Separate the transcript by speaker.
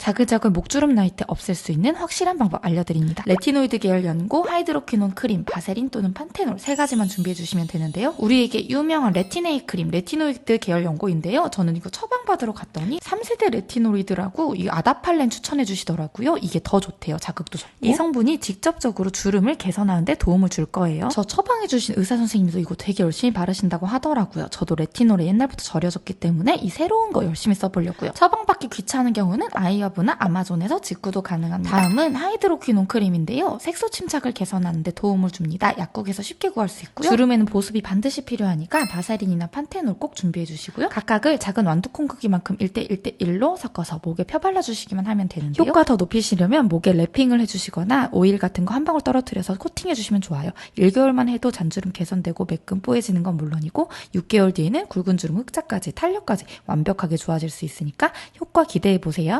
Speaker 1: 자글자글 목주름 나이 때 없앨 수 있는 확실한 방법 알려드립니다. 레티노이드 계열 연고, 하이드로퀴논 크림, 바세린 또는 판테놀 세 가지만 준비해 주시면 되는데요. 우리에게 유명한 레티네이 크림, 레티노이드 계열 연고인데요. 저는 이거 처방받으러 갔더니 3세대 레티노이드라고 이 아다팔렌 추천해 주시더라고요. 이게 더 좋대요. 자극도 좋고. 이 성분이 직접적으로 주름을 개선하는데 도움을 줄 거예요. 저 처방해 주신 의사 선생님도 이거 되게 열심히 바르신다고 하더라고요. 저도 레티놀에 옛날부터 절여졌기 때문에 이 새로운 거 열심히 써보려고요. 처방받기 귀찮은 경우는 아이 허브나 아마존에서 직구도 가능합니다. 다음은 하이드로퀴논 크림인데요. 색소 침착을 개선하는 데 도움을 줍니다. 약국에서 쉽게 구할 수 있고요. 주름에는 보습이 반드시 필요하니까 바세린이나 판테놀 꼭 준비해 주시고요. 각각을 작은 완두콩 크기만큼 1대 1대 1로 섞어서 목에 펴발라 주시기만 하면 되는데요. 효과 더 높이시려면 목에 랩핑을 해주시거나 오일 같은 거 한 방울 떨어뜨려서 코팅해 주시면 좋아요. 1개월만 해도 잔주름 개선되고 매끈 뽀해지는 건 물론이고 6개월 뒤에는 굵은 주름 흑자까지 탄력까지 완벽하게 좋아질 수 있으니까 효과 기대해 보세요.